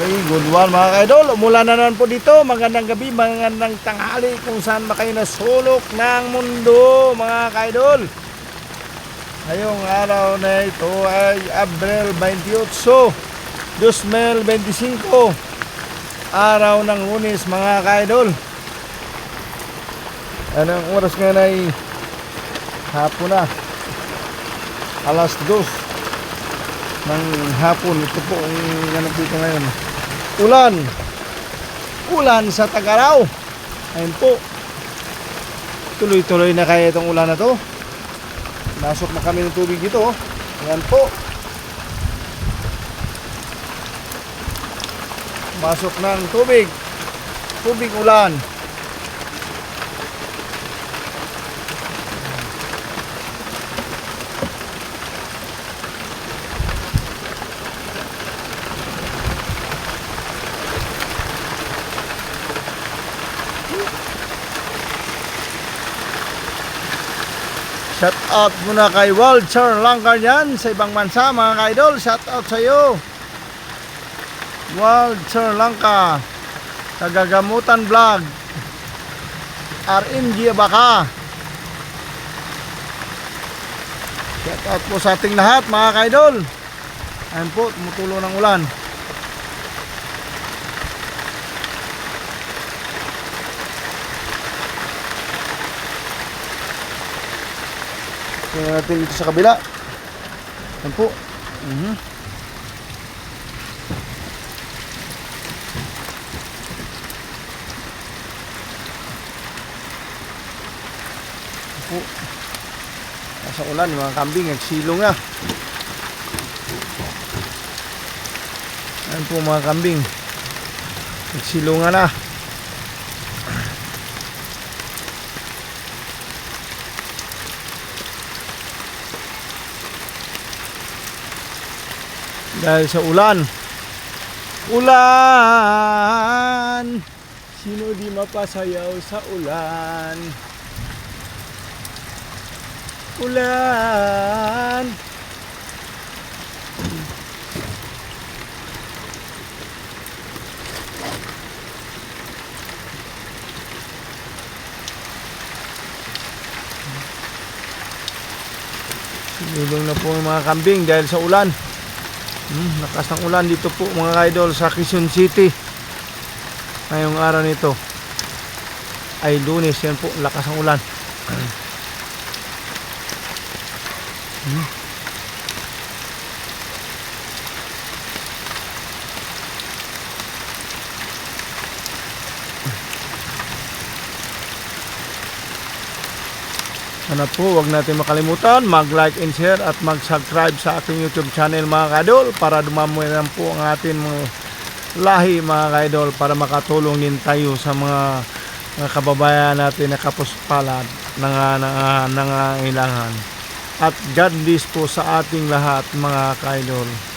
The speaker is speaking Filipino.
Okay, good one mga kaidol. Umulan na naman po dito. Magandang gabi, magandang tanghali kung saan ba kayo nasulok ng mundo mga kaidol. Ngayong araw na ito ay Abril 28, 2025. Araw ng lunes mga kaidol. Ano ang oras ngayon ay hapon na. Alas 2 ng hapon. Ito po ang ganap dito ngayon. Ulan. Ulan sa Tagaraw. Ayun po. Tuloy-tuloy na kaya itong ulan na to. Nasok na kami ng tubig dito. oh. Ayan po. Masok ng tubig. Tubig ulan. Shout out muna kay Walter Langkar yan sa ibang bansa mga ka-idol. Shout out sa iyo. Walter Langka. Kagagamutan vlog. RMG Abaka. Shout out po sa ating lahat mga ka-idol. Ayan po, tumutulo ng ulan. Tingnan natin dito sa kabila. Yan po. Mhm. Yan po. Nasa ulan, yung mga kambing, nagsilong na. Yan po mga kambing. Nagsilungan na. Dahil sa ulan. Ulan! Sino di mapasayaw sa ulan? Ulan! Sinulong na po ang mga kambing dahil sa ulan. Hmm, lakas ng ulan dito po mga idol sa Quezon City. Ngayong araw nito ay lunes yan po, lakas ng ulan. Hmm. Sana po, wag natin makalimutan mag-like and share at mag-subscribe sa aking YouTube channel mga kaidol para dumamoy lang po ang ating mga lahi mga kaidol para makatulong din tayo sa mga, mga kababayan natin na kapuspalad na nangangailangan. At God bless po sa ating lahat mga kaidol.